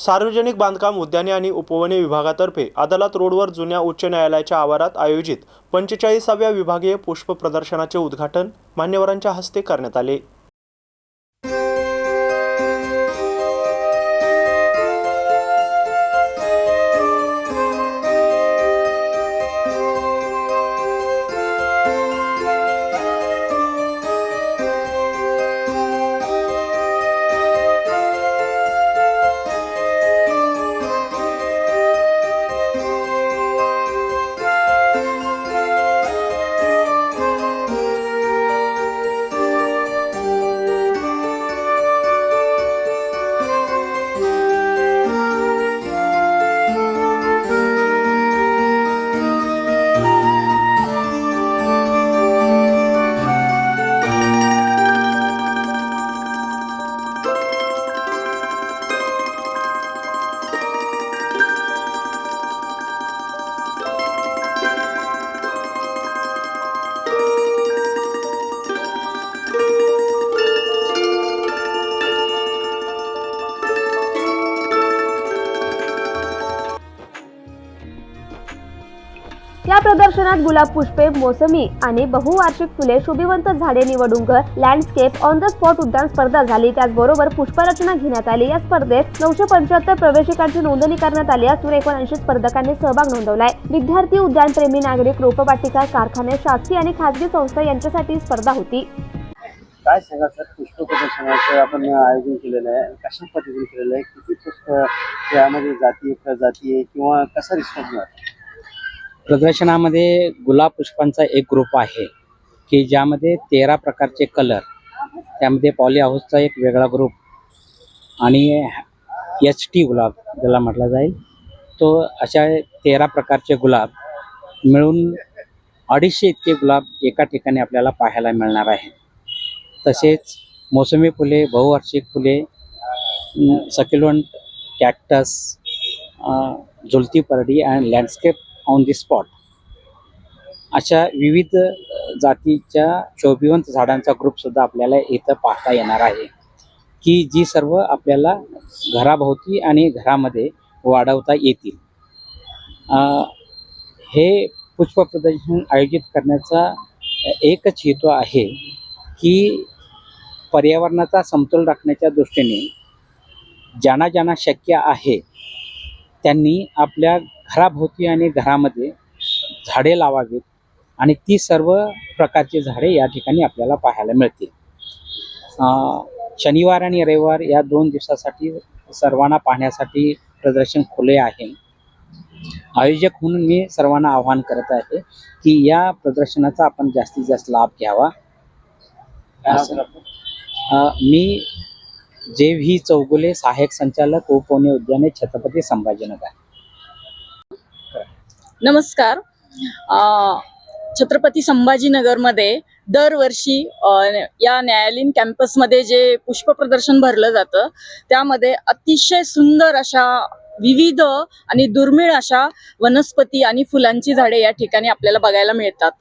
सार्वजनिक बांधकाम उद्याने आणि उपवने विभागातर्फे अदालत रोडवर जुन्या उच्च न्यायालयाच्या आवारात आयोजित पंचेचाळीसाव्या विभागीय पुष्प प्रदर्शनाचे उद्घाटन मान्यवरांच्या हस्ते करण्यात आले. या प्रदर्शनात गुलाब पुष्पे मोसमी आणि बहुवार्षिक फुले शुभिवंत झाडे निवडुंग लँडस्केप ऑन द स्पॉट उद्यान स्पर्धा झाली. त्याचबरोबर पुष्परचना घेण्यात आली. या स्पर्धेत नऊशे पंच्याहत्तर प्रवेशिकांची नोंदणी करण्यात आली असून एकोणऐंशी स्पर्धकांनी सहभाग नोंदवलाय. विद्यार्थी उद्यानप्रेमी नागरिक रोपवाटिका कारखाने शासकीय आणि खासगी संस्था यांच्यासाठी स्पर्धा होती. काय सांगा सर? पुष्प प्रदर्शनाचं आपण आयोजन केलेलं आहे. कशा पद्धतीने केलेलं आहे? किती पुष्प यामध्ये जाती प्रजाती किंवा कसा रिस्पॉन्स मिळाला? प्रदर्शनामध्ये गुलाब पुष्पांचा एक ग्रुप आहे की ज्यामध्ये तेरा प्रकारचे कलर त्यामध्ये पॉली हाऊसचा एक वेगळा ग्रुप आणि एच टी गुलाब ज्याला म्हटला जाईल तो अशा तेरा प्रकारचे गुलाब मिळून अडीचशे इतके गुलाब एका ठिकाणी आपल्याला पाहायला मिळणार आहे. तसेच मोसमी फुले बहुवार्षिक फुले सकिलवंट कॅक्टस झुलती परडी आणि लँडस्केप ऑन दी स्पॉट अशा विविध जातीच्या शोभिवंत झाडांचा ग्रुपसुद्धा आपल्याला इथं पाहता येणार आहे. की जी सर्व आपल्याला घराभोवती आणि घरामध्ये वाढवता येतील. हे पुष्प प्रदर्शन आयोजित करण्याचा एकच हेतू आहे की पर्यावरणाचा समतोल राखण्याच्या दृष्टीने ज्यांना ज्यांना शक्य आहे त्यांनी आपल्या घराभोवती आणि घरामध्ये झाडे लावावीत आणि ती सर्व प्रकारची झाडे या ठिकाणी आपल्याला पाहायला मिळतील. शनिवार आणि रविवार या दोन दिवसासाठी सर्वांना पाहण्यासाठी प्रदर्शन खुले आहे. आयोजक म्हणून मी सर्वांना आवाहन करत आहे की या प्रदर्शनाचा आपण जास्तीत जास्त लाभ घ्यावा. मी जे व्ही चौगुले सहाय्यक संचालक उपवने उद्याने छत्रपती संभाजीनगर. नमस्कार. छत्रपती संभाजीनगरमध्ये दरवर्षी या न्यायालयीन कॅम्पसमध्ये जे पुष्प प्रदर्शन भरलं जातं त्यामध्ये अतिशय सुंदर अशा विविध आणि दुर्मिळ अशा वनस्पती आणि फुलांची झाडे या ठिकाणी आपल्याला बघायला मिळतात.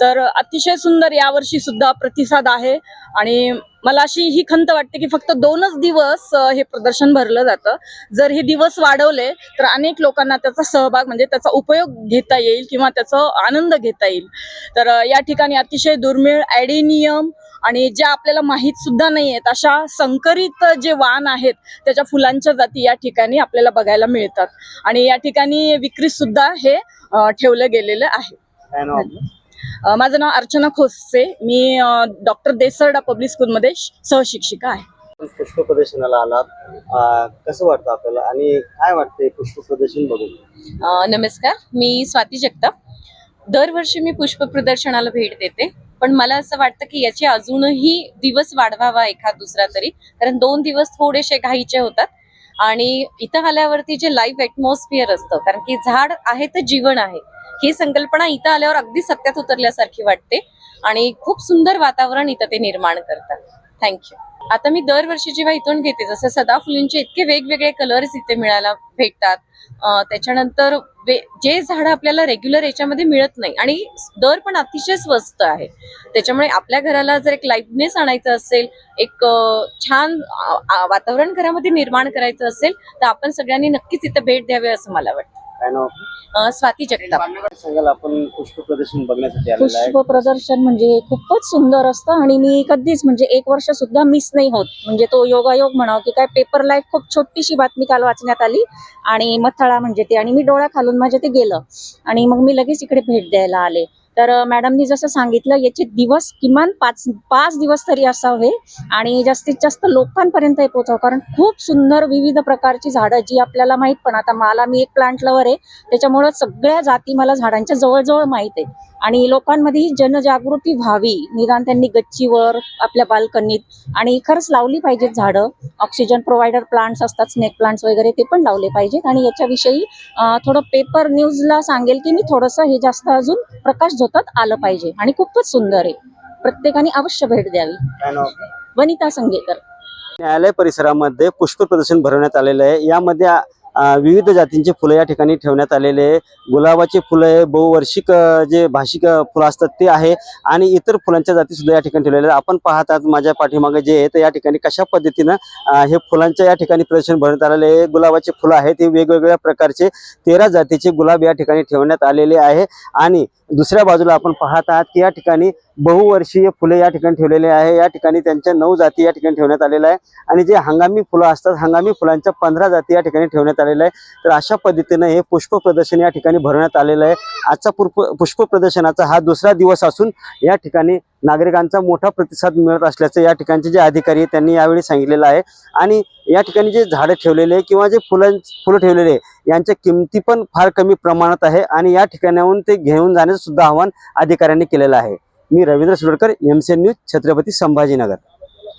तर अतिशय सुंदर यावर्षी सुद्धा प्रतिसाद आहे आणि मला अशी ही खंत वाटते की फक्त दोनच दिवस हे प्रदर्शन भरलं जातं. जर हे दिवस वाढवले तर अनेक लोकांना त्याचा सहभाग म्हणजे त्याचा उपयोग घेता येईल किंवा त्याचा आनंद घेता येईल. तर या ठिकाणी अतिशय दुर्मिळ ॲडेनियम आणि ज्या आपल्याला माहीत सुद्धा नाही आहेत अशा संकरित जे वाण आहेत त्याच्या फुलांच्या जाती या ठिकाणी आपल्याला बघायला मिळतात. आणि या ठिकाणी विक्री सुद्धा हे ठेवलं गेलेलं आहे. माझं नाव अर्चना खोसे. मी डॉक्टर देसरडा पब्लिक स्कूलमध्ये सहशिक्षिका आहे. पुष्प प्रदर्शनाला आलात कसं वाटतं आपल्याला? आणि काय वाटतंय पुष्प प्रदर्शन बघून नमस्कार. मी स्वाती जगताप. दरवर्षी मी पुष्प प्रदर्शनाला भेट देते पण मला असं वाटतं की याचे अजूनही दिवस वाढवावा एखाद दुसरा तरी. कारण दोन दिवस थोडेसे घाईचे होतात आणि इथं आल्यावरती जे लाईव्ह ॲटमॉस्फिअर असतं कारण की झाड आहे तर जीवन आहे. ही संकल्पना इथं आल्यावर अगदी सत्यात उतरल्यासारखी वाटते आणि खूप सुंदर वातावरण इथं ते निर्माण करतात. थँक्यू आता मी दरवर्षी जेव्हा इथून घेते जसं सदाफुलींचे इतके वेगवेगळे कलर्स इथे मिळायला भेटतात. त्याच्यानंतर जे झाडं आपल्याला रेग्युलर याच्यामध्ये मिळत नाही आणि दर पण अतिशय स्वस्त आहे. त्याच्यामुळे आपल्या घराला जर एक लाईटनेस आणायचं असेल एक छान वातावरण घरामध्ये निर्माण करायचं असेल तर आपण सगळ्यांनी नक्कीच इथं भेट द्यावी असं मला वाटतं. काय नाव? अं, स्वाती जगताप. सांगाल आपण पुष्प प्रदर्शन बघण्यासाठी आलेलं आहे. पुष्प प्रदर्शन म्हणजे खूपच सुंदर असतं आणि मी कधीच म्हणजे एक वर्ष सुद्धा मिस नाही होत. म्हणजे तो योगायोग म्हणावं की काय पेपरला एक खूप छोटीशी बातमी काल वाचण्यात आली आणि मथळा म्हणजे ते. आणि मी डोळ्या खालून माझ्या ते गेलं. आणि मग मी लगेच इकडे भेट द्यायला आले. तर मॅडमनी जसं सांगितलं याचे दिवस किमान पाच पाच दिवस तरी असावे आणि जास्तीत जास्त लोकांपर्यंत हे पोचावं कारण खूप सुंदर विविध प्रकारची झाडं जी आपल्याला माहीत पण आता मला मी एक प्लांट लवर आहे. त्याच्यामुळं सगळ्या जाती मला झाडांच्या जवळजवळ माहीत आहे. आणि लोकांमध्ये जनजागृती व्हावी. निदान त्यांनी गच्चीवर आपल्या बाल्कनीत आणि खरंच लावली पाहिजेत झाडं. ऑक्सिजन प्रोव्हायडर प्लांट्स असतात स्नेक प्लांट्स वगैरे ते पण लावले पाहिजेत. आणि याच्याविषयी थोडं पेपर न्यूजला सांगेल की मी थोडंसं हे जास्त अजून प्रकाश झोतात आलं पाहिजे आणि खूपच सुंदर आहे. प्रत्येकाने अवश्य भेट द्यावी. वनिता संगेकर. न्यायालय परिसरामध्ये पुष्प प्रदर्शन भरवण्यात आलेलं आहे. यामध्ये विविध जातींचे फुलं या ठिकाणी ठेवण्यात आलेले आहे. गुलाबाचे फुलं आहे बहुवार्षिक जे भाषिक फुलं असतात ते आहे. आणि इतर फुलांच्या जाती सुद्धा या ठिकाणी ठेवलेल्या आहेत. आपण पाहतात माझ्या पाठीमागे जे आहे तर या ठिकाणी कशा पद्धतीनं हे फुलांच्या या ठिकाणी प्रदर्शन भरण्यात आलेले आहे. गुलाबाचे फुलं आहेत ते वेगवेगळ्या प्रकारचे तेरा जातीचे गुलाब या ठिकाणी ठेवण्यात आलेले आहे. आणि दुसऱ्या बाजूला आपण पाहत आहात की या ठिकाणी बहुवर्षीय फुले या ठिकाणी ठेवलेले आहे. या ठिकाणी त्यांच्या नऊ जाती या ठिकाणी ठेवण्यात आलेल्या आहे. आणि जे हंगामी फुलं असतात हंगामी फुलांच्या पंधरा जाती या ठिकाणी ठेवण्यात आलेल्या आहे तर अशा पद्धतीनं हे पुष्प प्रदर्शन या ठिकाणी भरवण्यात आलेलं आहे. आजचा पुष्प पुष्प प्रदर्शनाचा हा दुसरा दिवस असून या ठिकाणी नागरिकांचा मोठा प्रतिसाद मिळत असल्याचं या ठिकाणचे जे अधिकारी आहेत त्यांनी यावेळी सांगितलेलं आहे. आणि या ठिकाणी जे झाडं ठेवलेले आहे किंवा जे फुलं फुलं ठेवलेले आहे यांच्या किमती पण फार कमी प्रमाणात आहे. आणि या ठिकाणाहून ते घेऊन जाण्याचं सुद्धा आवाहन अधिकाऱ्यांनी केलेलं आहे. मी Ravindra Suradkar M C N news Chhatrapati Sambhajinagar.